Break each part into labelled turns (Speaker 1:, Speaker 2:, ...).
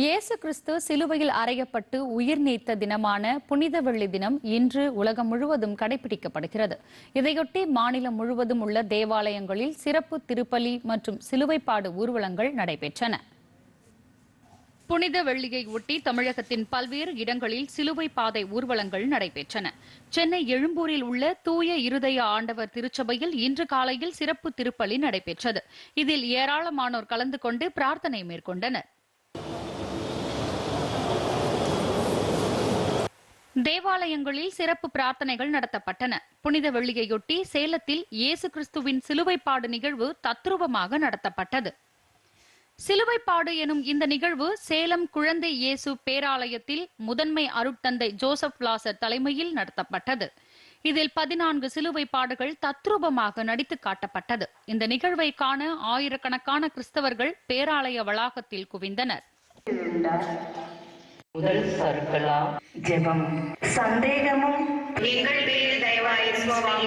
Speaker 1: இயேசு கிறிஸ்து சிலுவையில் அறையப்பட்டு உயிர் நீத்த தினமான புனித வெள்ளி தினம் இன்று உலகம் முழுவதும் கடைபிடிக்கப்படுகிறது. இதையொட்டி மாநிலம் முழுவதும் உள்ள தேவாலயங்களில் சிறப்பு திருப்பலி மற்றும் சிலுவைப்பாடு ஊர்வலங்கள் நடைபெற்றன. புனித வெள்ளியை ஒட்டி தமிழகத்தின் பல்வேறு இடங்களில் சிலுவை பாதை ஊர்வலங்கள் நடைபெற்றன. சென்னை எழும்பூரில் உள்ள தூய இருதய ஆண்டவர் திருச்சபையில் இன்று காலையில் சிறப்பு திருப்பலி நடைபெற்றது. இதில் ஏராளமானோர் கலந்து கொண்டு பிரார்த்தனை மேற்கொண்டனர். தேவாலயங்களில் சிறப்பு பிரார்த்தனைகள் நடத்தப்பட்டன. புனித வெள்ளியையொட்டி சேலத்தில் இயேசு கிறிஸ்துவின் சிலுவைப்பாடு நிகழ்வு தத்ரூபமாக நடத்தப்பட்டது. சிலுவைப்பாடு எனும் இந்த நிகழ்வு சேலம் குழந்தை இயேசு பேராலயத்தில் முதன்மை அருட்தந்தை ஜோசப் லாசர் தலைமையில் நடத்தப்பட்டது. இதில் பதினான்கு சிலுவைப்பாடுகள் தத்ரூபமாக நடித்து காட்டப்பட்டது. இந்த நிகழ்வை காண ஆயிரக்கணக்கான கிறிஸ்தவர்கள் பேராலய வளாகத்தில் குவிந்தனர்.
Speaker 2: முதல் சர்க்கலா
Speaker 3: ஜெபம். சந்தேகமும்.
Speaker 4: எங்கள் பேரில் தயவாய் சுவாமி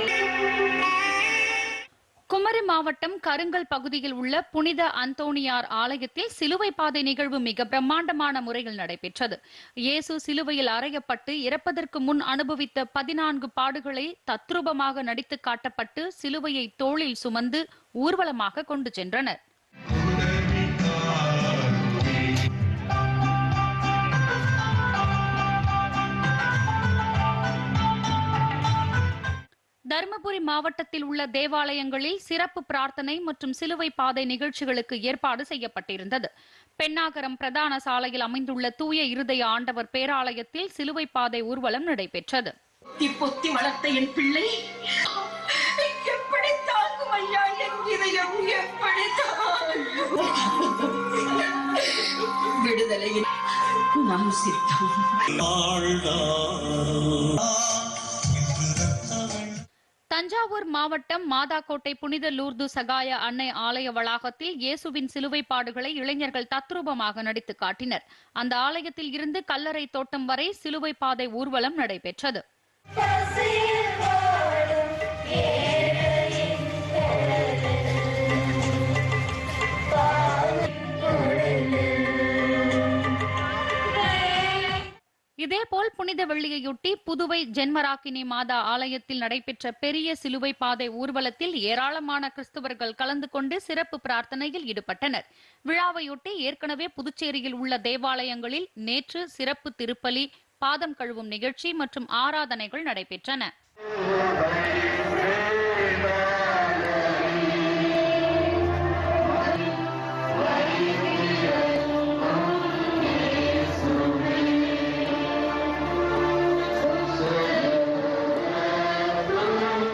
Speaker 1: குமரி மாவட்டம் கருங்கல் பகுதியில் உள்ள புனித அந்தோணியார் ஆலயத்தில் சிலுவை பாதை நிகழ்வு மிக பிரம்மாண்டமான முறையில் நடைபெற்றது. இயேசு சிலுவையில் அறையப்பட்டு இறப்பதற்கு முன் அனுபவித்த பதினான்கு பாடுகளை தத்ரூபமாக நடித்து காட்டப்பட்டு சிலுவையை தோளில் சுமந்து ஊர்வலமாக கொண்டு சென்றனர். தருமபுரி மாவட்டத்தில் உள்ள தேவாலயங்களில் சிறப்பு பிரார்த்தனை மற்றும் சிலுவை பாதை நிகழ்ச்சிகளுக்கு ஏற்பாடு செய்யப்பட்டிருந்தது. பெண்ணாகரம் பிரதான சாலையில் அமைந்துள்ள தூய இருதய ஆண்டவர் பேராலயத்தில் சிலுவை பாதை ஊர்வலம் நடைபெற்றது.
Speaker 4: பொத்தி பொத்தி வளர்த்த என் பிள்ளை எப்படி தாங்கும் ஐயா? என் இதயம் எப்படி விடுதலையில் குணம் சித்தம்.
Speaker 1: தஞ்சாவூர் மாவட்டம் மாதாக்கோட்டை புனித லூர்து சகாய அன்னை ஆலய வளாகத்தில் இயேசுவின் சிலுவை பாடுகளை இளைஞர்கள் தத்ரூபமாக நடித்து காட்டினர். அந்த ஆலயத்தில் இருந்து கல்லறை தோட்டம் வரை சிலுவை பாதை ஊர்வலம் நடைபெற்றது. இதேபோல் புனித வெள்ளியையொட்டி புதுவை ஜென்மராக்கினி மாதா ஆலயத்தில் நடைபெற்ற பெரிய சிலுவை பாதை ஊர்வலத்தில் ஏராளமான கிறிஸ்தவர்கள் கலந்து கொண்டு சிறப்பு பிரார்த்தனையில் ஈடுபட்டனர். விழாவையொட்டி ஏற்கனவே புதுச்சேரியில் உள்ள தேவாலயங்களில் நேற்று சிறப்பு திருப்பலி பாதம் கழுவும் நிகழ்ச்சி மற்றும் ஆராதனைகள் நடைபெற்றன.